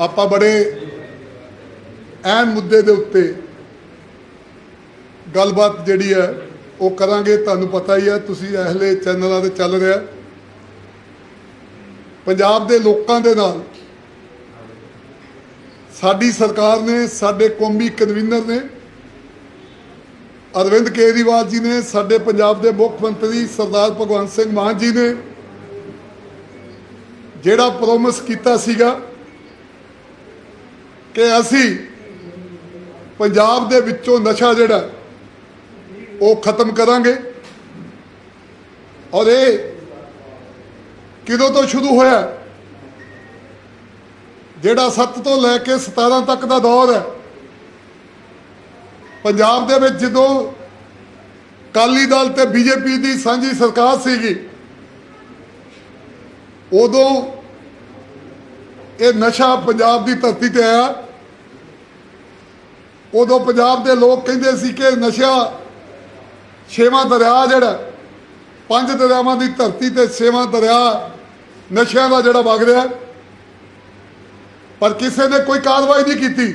ਆਪਾਂ ਬੜੇ ਅਹਿਮ ਮੁੱਦੇ ਦੇ ਉੱਤੇ ਗੱਲਬਾਤ ਜਿਹੜੀ ਹੈ, ਉਹ ਕਰਾਂਗੇ, ਤੁਹਾਨੂੰ ਪਤਾ ਹੀ ਹੈ, ਤੁਸੀਂ ਇਹਲੇ ਚੈਨਲਾਂ ਤੇ ਚੱਲ ਰਿਹਾ। ਪੰਜਾਬ ਦੇ ਲੋਕਾਂ ਦੇ ਨਾਲ ਸਾਡੀ ਸਰਕਾਰ ਨੇ, ਸਾਡੇ ਕੌਮੀ ਕਨਵੀਨਰ ਨੇ, ਅਰਵਿੰਦ ਕੇਜਰੀਵਾਲ ਜੀ ਨੇ, ਸਾਡੇ ਪੰਜਾਬ ਦੇ ਮੁੱਖ ਮੰਤਰੀ ਸਰਦਾਰ ਭਗਵੰਤ ਸਿੰਘ ਮਾਨ ਜੀ ਨੇ, ਜਿਹੜਾ ਪ੍ਰੋਮਿਸ ਕੀਤਾ ਸੀਗਾ ਕਿ ਅਸੀਂ ਪੰਜਾਬ ਦੇ ਵਿੱਚੋਂ ਨਸ਼ਾ ਜਿਹੜਾ, ਉਹ ਖਤਮ ਕਰਾਂਗੇ। ਔਰ ਇਹ ਕਿਦੋਂ ਤੋਂ ਸ਼ੁਰੂ ਹੋਇਆ? ਜਿਹੜਾ 7 ਤੋਂ ਲੈ ਕੇ 17 ਤੱਕ ਦਾ ਦੌਰ ਹੈ, ਪੰਜਾਬ ਦੇ ਵਿੱਚ ਜਦੋਂ ਕਾਲੀ ਦਲ ਤੇ ਬੀਜੇਪੀ ਦੀ ਸਾਂਝੀ ਸਰਕਾਰ ਸੀਗੀ, ਉਦੋਂ ਇਹ ਨਸ਼ਾ ਪੰਜਾਬ ਦੀ ਧਰਤੀ ਤੇ ਆਇਆ। ਉਦੋਂ ਪੰਜਾਬ ਦੇ ਲੋਕ ਕਹਿੰਦੇ ਸੀ ਕਿ ਨਸ਼ਾ ਛੇਵਾਂ ਦਰਿਆ ਜਿਹੜਾ, ਪੰਜ ਦਰਿਆਵਾਂ ਦੀ ਧਰਤੀ ਤੇ ਛੇਵਾਂ ਦਰਿਆ ਨਸ਼ਿਆਂ ਦਾ ਜਿਹੜਾ ਵਗ ਰਿਹਾ। ਪਰ ਕਿਸੇ ਨੇ ਕੋਈ ਕਾਰਵਾਈ ਨਹੀਂ ਕੀਤੀ।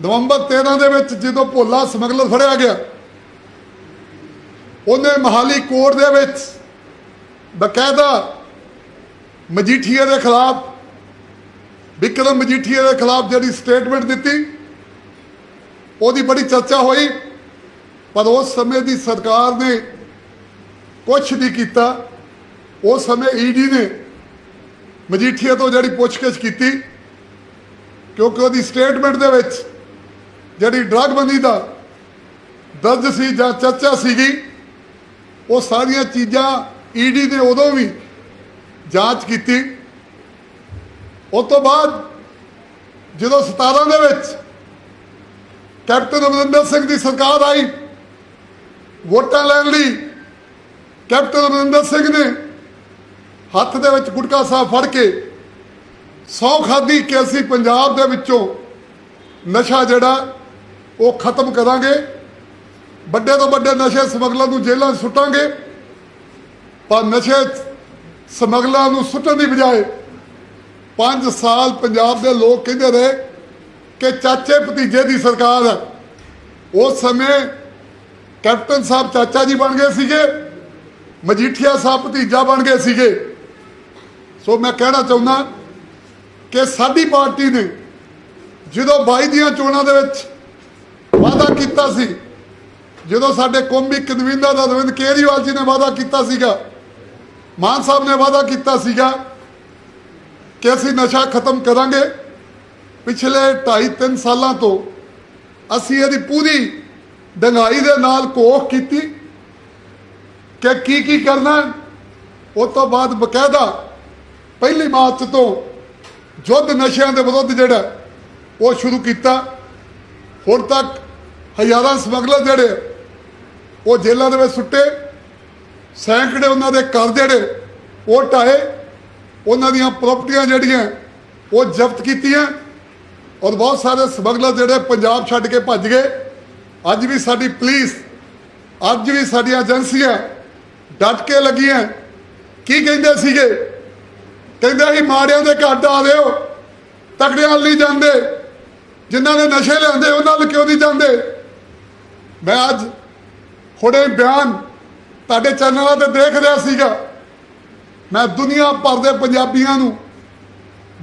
ਨਵੰਬਰ 13 ਦੇ ਵਿੱਚ ਜਦੋਂ ਭੋਲਾ ਸਮਗਲਰ ਫੜਿਆ ਗਿਆ, ਉਹਨੇ ਮਹਾਲੀ ਕੋਰਟ ਦੇ ਵਿੱਚ ਬਕਾਇਦਾ ਮਜੀਠੀਆ ਦੇ ਖਿਲਾਫ, ਵਿਕਰਮ ਮਜੀਠੀਆ ਦੇ ਖਿਲਾਫ ਜਿਹੜੀ ਸਟੇਟਮੈਂਟ ਦਿੱਤੀ ਉਹਦੀ ਬੜੀ ਚਰਚਾ ਹੋਈ, ਪਰ ਉਸ ਸਮੇਂ ਦੀ ਸਰਕਾਰ ਨੇ ਕੁਝ ਨਹੀਂ ਕੀਤਾ। ਉਸ ਸਮੇਂ ਈਡੀ ਨੇ ਮਜੀਠੀਆ ਤੋਂ ਜਿਹੜੀ ਪੁੱਛਗਿੱਛ ਕੀਤੀ, ਕਿਉਂਕਿ ਉਹਦੀ ਸਟੇਟਮੈਂਟ ਦੇ ਵਿੱਚ ਜਿਹੜੀ ਡਰੱਗ ਬੰਦੀ ਦਾ ਦਰਜ ਸੀ ਜਾਂ ਚਰਚਾ ਸੀਗੀ, ਉਹ ਸਾਰੀਆਂ ਚੀਜ਼ਾਂ ਈਡੀ ਨੇ ਉਦੋਂ ਵੀ ਜਾਂਚ ਕੀਤੀ। ਉਸ ਤੋਂ ਬਾਅਦ ਜਦੋਂ 17 ਦੇ ਵਿੱਚ ਕੈਪਟਨ ਅਮਰਿੰਦਰ ਸਿੰਘ ਦੀ ਸਰਕਾਰ ਆਈ। ਵੋਟਾਂ ਲੈਣ ਲਈ ਕੈਪਟਨ ਅਮਰਿੰਦਰ ਸਿੰਘ ਨੇ ਹੱਥ ਦੇ ਵਿੱਚ ਗੁਟਕਾ ਸਾਹਿਬ ਫੜ ਕੇ ਸੌ ਖਾਦੀ ਕਿ ਅਸੀਂ ਪੰਜਾਬ ਦੇ ਵਿੱਚੋਂ ਨਸ਼ਾ ਜਿਹੜਾ ਉਹ ਖਤਮ ਕਰਾਂਗੇ। ਵੱਡੇ ਤੋਂ ਵੱਡੇ ਨਸ਼ੇ ਸਮਗਲਰ ਨੂੰ ਜੇਲ੍ਹਾਂ 'ਚ ਸੁੱਟਾਂਗੇ। ਪਰ ਨਸ਼ੇ ਸਮਗਲਰਾਂ ਨੂੰ ਸੁੱਟਣ ਦੀ ਬਜਾਏ 5 ਸਾਲ ਪੰਜਾਬ ਦੇ ਲੋਕ ਕਹਿੰਦੇ ਰਹੇ ਕਿ ਚਾਚੇ ਭਤੀਜੇ ਦੀ ਸਰਕਾਰ ਹੈ ਉਸ ਸਮੇਂ ਕੈਪਟਨ ਸਾਹਿਬ ਚਾਚਾ ਜੀ ਬਣ ਗਏ ਸੀਗੇ, ਮਜੀਠੀਆ ਸਾਹਿਬ ਭਤੀਜਾ ਬਣ ਗਏ ਸੀਗੇ। ਸੋ ਮੈਂ ਕਹਿਣਾ ਚਾਹੁੰਦਾ ਕਿ ਸਾਡੀ ਪਾਰਟੀ ਨੇ ਜਦੋਂ 22 ਦੀਆਂ ਚੋਣਾਂ ਦੇ ਵਿੱਚ ਵਾਅਦਾ ਕੀਤਾ ਸੀ, ਜਦੋਂ ਸਾਡੇ ਕੌਮੀ ਕਨਵੀਨਰ ਅਰਵਿੰਦ ਕੇਜਰੀਵਾਲ ਜੀ ਨੇ ਵਾਅਦਾ ਕੀਤਾ ਸੀਗਾ, ਮਾਨ ਸਾਹਿਬ ਨੇ ਵਾਅਦਾ ਕੀਤਾ ਸੀਗਾ ਕਿ ਅਸੀਂ ਨਸ਼ਾ ਖਤਮ ਕਰਾਂਗੇ। ਪਿਛਲੇ 2.5 3 ਸਾਲਾਂ ਤੋਂ ਅਸੀਂ ਇਹਦੀ ਪੂਰੀ ਡੰਗਾਈ ਦੇ ਨਾਲ ਕੋਖ ਕੀਤੀ ਕਿ ਕੀ ਕੀ ਕਰਨਾ ਹੈ। ਉਸ ਤੋਂ ਬਾਅਦ ਬਕਾਇਦਾ ਪਹਿਲੀ ਮਾਰਚ ਤੋਂ ਯੁੱਧ ਨਸ਼ਿਆਂ ਦੇ ਵਿਰੁੱਧ ਜਿਹੜਾ ਉਹ ਸ਼ੁਰੂ ਕੀਤਾ। ਹੁਣ ਤੱਕ ਹਜ਼ਾਰਾਂ ਸਮਗਲਰ ਜਿਹੜੇ ਉਹ ਜੇਲ੍ਹਾਂ ਦੇ ਵਿੱਚ ਸੁੱਟੇ। ਸੈਂਕੜੇ ਉਹਨਾਂ ਦੇ ਘਰ ਜਿਹੜੇ ਉਹ ਢਾਏ। ਉਹਨਾਂ ਦੀਆਂ ਪ੍ਰਾਪਰਟੀਆਂ ਜਿਹੜੀਆਂ ਉਹ ਜ਼ਬਤ ਕੀਤੀਆਂ। ਔਰ ਬਹੁਤ ਸਾਰੇ ਸਮਗਲਰ ਜਿਹੜੇ ਪੰਜਾਬ ਛੱਡ ਕੇ ਭੱਜ ਗਏ। ਅੱਜ ਵੀ ਸਾਡੀ ਪੁਲਿਸ, ਅੱਜ ਵੀ ਸਾਡੀਆਂ ਏਜੰਸੀਆਂ ਡਟ ਕੇ ਲੱਗੀਆਂ ਕੀ ਕਹਿੰਦੇ ਸੀਗੇ? ਕਹਿੰਦੇ ਅਸੀਂ ਮਾੜਿਆਂ ਦੇ ਘਰ ਆ ਦਿਓ ਤਕੜਿਆਂ ਵੱਲ ਨਹੀਂ ਜਾਂਦੇ। ਜਿਨ੍ਹਾਂ ਨੇ ਨਸ਼ੇ ਲਿਆਂਦੇ ਉਹਨਾਂ ਵੱਲ ਕਿਉਂ ਨਹੀਂ ਜਾਂਦੇ? ਮੈਂ ਅੱਜ ਹੁਣੇ ਬਿਆਨ ਤੁਹਾਡੇ ਚੈਨਲਾਂ ਤੇ ਦੇਖ ਰਿਹਾ ਸੀਗਾ। ਮੈਂ ਦੁਨੀਆ ਭਰ ਦੇ ਪੰਜਾਬੀਆਂ ਨੂੰ,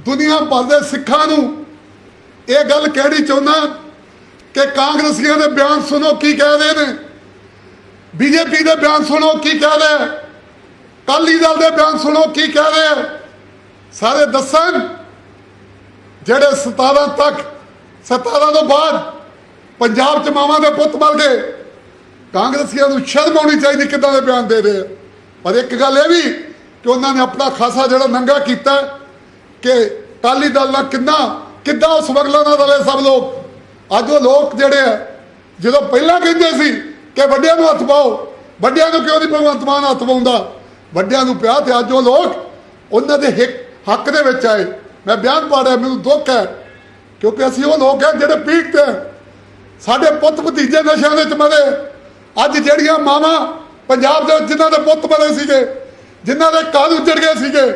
ਦੁਨੀਆ ਭਰ ਦੇ ਸਿੱਖਾਂ ਨੂੰ ਇਹ ਗੱਲ ਕਹਿਣੀ ਚਾਹੁੰਦਾ ਕਿ ਕਾਂਗਰਸੀਆਂ ਦੇ ਬਿਆਨ ਸੁਣੋ ਕੀ ਕਹਿ ਰਹੇ ਨੇ। ਬੀਜੇਪੀ ਦੇ ਬਿਆਨ ਸੁਣੋ ਕੀ ਕਹਿ ਰਹੇ। ਹੈ ਕਾਲੀ ਦਲ ਦੇ ਬਿਆਨ ਸੁਣੋ ਕੀ ਕਹਿ ਰਹੇ। ਸਾਰੇ ਦੱਸਣ ਜਿਹੜੇ 17 ਤੱਕ 17 ਤੋਂ ਬਾਅਦ ਪੰਜਾਬ ਚ ਮਾਵਾਂ ਦੇ ਪੁੱਤ ਮਰ ਗਏ। ਕਾਂਗਰਸੀਆਂ ਨੂੰ ਸ਼ਰਮ ਆਉਣੀ ਚਾਹੀਦੀ ਕਿੱਦਾਂ ਦੇ ਬਿਆਨ ਦੇ ਰਹੇ ਪਰ ਇੱਕ ਗੱਲ ਇਹ ਵੀ ਕਿ ਉਹਨਾਂ ਨੇ ਆਪਣਾ ਖਾਸਾ ਜਿਹੜਾ ਨੰਗਾ ਕੀਤਾ ਕਿ ਕਾਲੀ ਦਲ ਨਾਲ ਕਿੰਨਾ ਕਿੱਦਾਂ ਉਸ ਵਗਲਾਂ ਨਾਲ ਰਲੇ ਸਭ ਲੋਕ? ਅੱਜ ਉਹ ਲੋਕ ਜਿਹੜੇ ਆ, ਜਦੋਂ ਪਹਿਲਾਂ ਕਹਿੰਦੇ ਸੀ ਕਿ ਵੱਡਿਆਂ ਨੂੰ ਹੱਥ ਪਾਓ, ਵੱਡਿਆਂ ਨੂੰ ਕਿਉਂ ਨਹੀਂ ਭਗਵੰਤ ਮਾਨ ਹੱਥ ਪਾਉਂਦਾ। ਵੱਡਿਆਂ ਨੂੰ ਪਿਆ ਤੇ ਅੱਜ ਉਹ ਲੋਕ ਉਹਨਾਂ ਦੇ ਹੱਕ ਦੇ ਵਿੱਚ ਆਏ। ਮੈਂ ਬਿਆਨ ਪਾੜਿਆ ਮੈਨੂੰ ਦੁੱਖ ਹੈ, ਕਿਉਂਕਿ ਅਸੀਂ ਉਹ ਲੋਕ ਹਾਂ ਜਿਹੜੇ ਪੀੜਤ ਹੈ ਸਾਡੇ ਪੁੱਤ ਭਤੀਜੇ ਨਸ਼ਿਆਂ ਵਿੱਚ ਮਰੇ। ਅੱਜ ਜਿਹੜੀਆਂ ਮਾਵਾਂ ਪੰਜਾਬ ਦੇ ਵਿੱਚ ਜਿਨ੍ਹਾਂ ਦੇ ਪੁੱਤ ਮਰੇ ਸੀਗੇ, ਜਿਨ੍ਹਾਂ ਦੇ ਘਰ ਉੱਜੜ ਗਏ ਸੀਗੇ,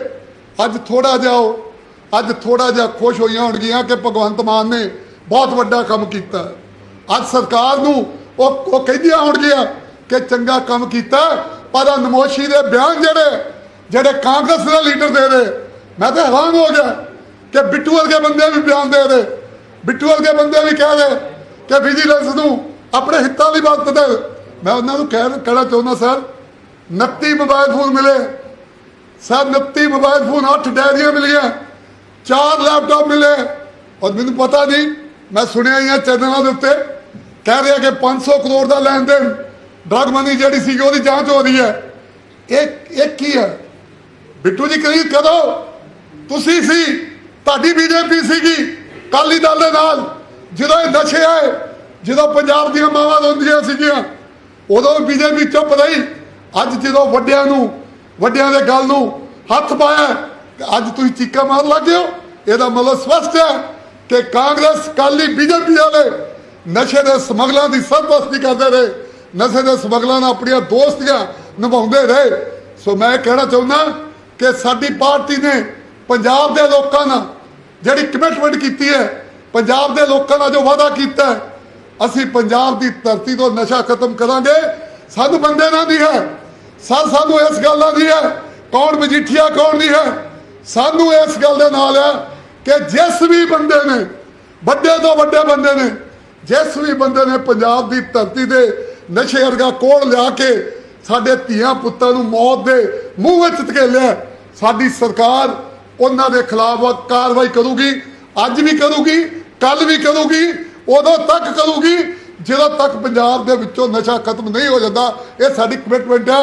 ਅੱਜ ਥੋੜਾ ਜਿਹਾ ਉਹ ਅੱਜ ਥੋੜਾ ਜਿਹਾ ਖੁਸ਼ ਹੋਈਆਂ ਹੋਣਗੀਆਂ ਕਿ ਭਗਵੰਤ ਮਾਨ ਨੇ ਬਹੁਤ ਵੱਡਾ ਕੰਮ ਕੀਤਾ। ਅੱਜ ਸਰਕਾਰ ਨੂੰ ਉਹ ਉਹ ਕਹਿੰਦੀਆਂ ਹੋਣਗੀਆਂ ਕਿ ਚੰਗਾ ਕੰਮ ਕੀਤਾ, ਪਰ ਨਮੋਸ਼ੀ ਦੇ ਬਿਆਨ ਜਿਹੜੇ ਜਿਹੜੇ ਕਾਂਗਰਸ ਦੇ ਲੀਡਰ ਦੇ ਦੇ ਮੈਂ ਤਾਂ ਹੈਰਾਨ ਹੋ ਗਿਆ ਕਿ ਬਿੱਟੂ ਵਰਗੇ ਬੰਦੇ ਵੀ ਬਿਆਨ ਦੇ ਦੇ ਬਿੱਟੂ ਵਰਗੇ ਬੰਦੇ ਵੀ ਕਹਿ ਦੇ ਕਿ ਵਿਜੀਲੈਂਸ ਨੂੰ ਆਪਣੇ ਹਿੱਤਾਂ ਲਈ ਵਰਤਦੇ ਮੈਂ ਉਹਨਾਂ ਨੂੰ ਕਹਿ ਕਹਿਣਾ ਚਾਹੁੰਦਾ, ਸਰ 29 ਮੋਬਾਈਲ ਫੋਨ ਮਿਲੇ। ਸਰ 29 ਮੋਬਾਈਲ ਫੋਨ 8 ਡੈਰੀਆਂ ਮਿਲੀਆਂ। ਚਾਰ ਲੈਪਟਾਪ ਮਿਲੇ। ਔਰ ਮੈਨੂੰ ਪਤਾ ਨਹੀਂ, ਮੈਂ ਸੁਣਿਆ ਹੀ ਆ ਚੈਨਲਾਂ ਦੇ ਉੱਤੇ। ਕਹਿ ਰਿਹਾ ਕਿ 500 ਕਰੋੜ ਦਾ ਲੈਣ ਦੇਣ ਡਰਗ ਮਨੀ ਜਿਹੜੀ ਸੀ ਉਹਦੀ ਜਾਂਚ ਹੋ ਰਹੀ ਹੈ। ਇਹ ਇਹ ਕੀ ਹੈ? ਬਿੱਟੂ ਜੀ ਕਰੀ ਕਦੋਂ? ਤੁਸੀਂ ਸੀ, ਤੁਹਾਡੀ ਬੀਜੇਪੀ ਸੀਗੀ ਕਾਲੀ ਦਲ ਦੇ ਨਾਲ। ਜਦੋਂ ਇਹ ਨਸ਼ੇ ਆਏ, ਜਦੋਂ ਪੰਜਾਬ ਦੀਆਂ ਮਾਵਾਂ ਰੋਂਦੀਆਂ ਸੀਗੀਆਂ, ਉਦੋਂ ਬੀਜੇਪੀ ਚੁੱਪ ਰਹੀ। ਅੱਜ ਜਦੋਂ ਵੱਡਿਆਂ ਨੂੰ, ਵੱਡਿਆਂ ਦੇ ਗੱਲ ਨੂੰ ਹੱਥ ਪਾਇਆ ਅੱਜ ਤੁਸੀਂ ਚੀਕਾ ਮਾਰ ਲੱਗੇ ਹੋ। ਇਹਦਾ ਮਤਲਬ ਸਪਸ਼ਟ ਹੈ ਕਿ ਕਾਂਗਰਸ ਕਾਲੀ ਬੀਜੇਪੀ ਵਾਲੇ ਨਸ਼ੇ ਦੇ ਸਮਗਲਾਂ ਦੀ ਸਰਪ੍ਰਸਤੀ ਕਰਦੇ ਰਹੇ। ਨਸ਼ੇ ਦੇ ਸਮਗਲਾਂ ਨਾਲ ਆਪਣੀਆਂ ਦੋਸਤੀਆਂ ਨਿਭਾਉਂਦੇ ਰਹੇ। ਸੋ ਮੈਂ ਕਹਿਣਾ ਚਾਹੁੰਦਾ ਕਿ ਸਾਡੀ ਪਾਰਟੀ ਨੇ ਪੰਜਾਬ ਦੇ ਲੋਕਾਂ ਨਾਲ ਜਿਹੜੀ ਕਮਿਟਮੈਂਟ ਕੀਤੀ ਹੈ, ਪੰਜਾਬ ਦੇ ਲੋਕਾਂ ਨਾਲ ਜੋ ਵਾਅਦਾ ਕੀਤਾ ਅਸੀਂ ਪੰਜਾਬ ਦੀ ਧਰਤੀ ਤੋਂ ਨਸ਼ਾ ਖਤਮ ਕਰਾਂਗੇ। ਸਾਨੂੰ ਬੰਦੇ ਨਾਲ ਨਹੀਂ ਹੈ। ਸਰ, ਸਾਨੂੰ ਇਸ ਗੱਲ ਦੀ ਹੈ। ਕੌਣ ਮਜੀਠੀਆ, ਕੌਣ ਨਹੀਂ ਹੈ। ਸਾਨੂੰ ਇਸ ਗੱਲ ਦੇ ਨਾਲ ਹੈ ਕਿ ਜਿਸ ਵੀ ਬੰਦੇ ਨੇ, ਵੱਡੇ ਤੋਂ ਵੱਡੇ ਬੰਦੇ ਨੇ, ਜਿਸ ਵੀ ਬੰਦੇ ਨੇ ਪੰਜਾਬ ਦੀ ਧਰਤੀ ਦੇ ਨਸ਼ੇ ਵਰਗਾ ਕੋੜ ਲਿਆ ਕੇ ਸਾਡੇ ਧੀਆਂ ਪੁੱਤਾਂ ਨੂੰ ਮੌਤ ਦੇ ਮੂੰਹ ਵਿੱਚ ਧਕੇਲਿਆ, ਸਾਡੀ ਸਰਕਾਰ ਉਹਨਾਂ ਦੇ ਖਿਲਾਫ ਕਾਰਵਾਈ ਕਰੂਗੀ, ਅੱਜ ਵੀ ਕਰੂਗੀ ਕੱਲ ਵੀ ਕਰੂਗੀ, ਉਦੋਂ ਤੱਕ ਕਰੂਗੀ, ਜਦੋਂ ਤੱਕ ਪੰਜਾਬ ਦੇ ਵਿੱਚੋਂ ਨਸ਼ਾ ਖਤਮ ਨਹੀਂ ਹੋ ਜਾਂਦਾ, ਇਹ ਸਾਡੀ ਕਮਿਟਮੈਂਟ ਹੈ।